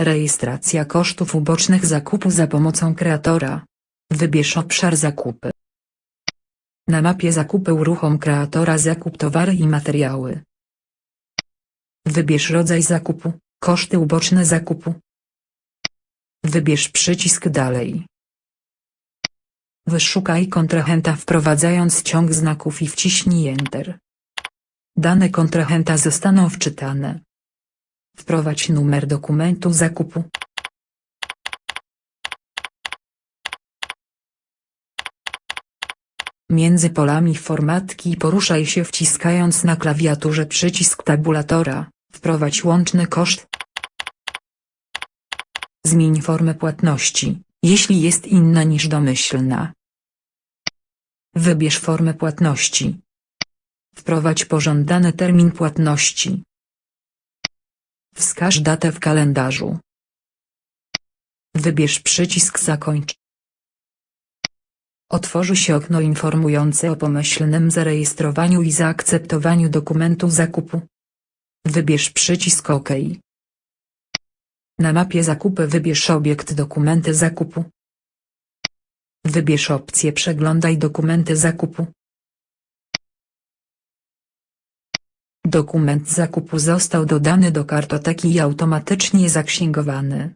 Rejestracja kosztów ubocznych zakupu za pomocą kreatora. Wybierz obszar zakupy. Na mapie zakupy uruchom kreatora zakup towary i materiały. Wybierz rodzaj zakupu, koszty uboczne zakupu. Wybierz przycisk dalej. Wyszukaj kontrahenta wprowadzając ciąg znaków i wciśnij Enter. Dane kontrahenta zostaną wczytane. Wprowadź numer dokumentu zakupu. Między polami formatki poruszaj się wciskając na klawiaturze przycisk tabulatora, wprowadź łączny koszt. Zmień formę płatności, jeśli jest inna niż domyślna. Wybierz formę płatności. Wprowadź pożądany termin płatności. Wskaż datę w kalendarzu. Wybierz przycisk Zakończ. Otworzy się okno informujące o pomyślnym zarejestrowaniu i zaakceptowaniu dokumentu zakupu. Wybierz przycisk OK. Na mapie zakupy wybierz obiekt dokumenty zakupu. Wybierz opcję Przeglądaj dokumenty zakupu. Dokument zakupu został dodany do kartoteki i automatycznie zaksięgowany.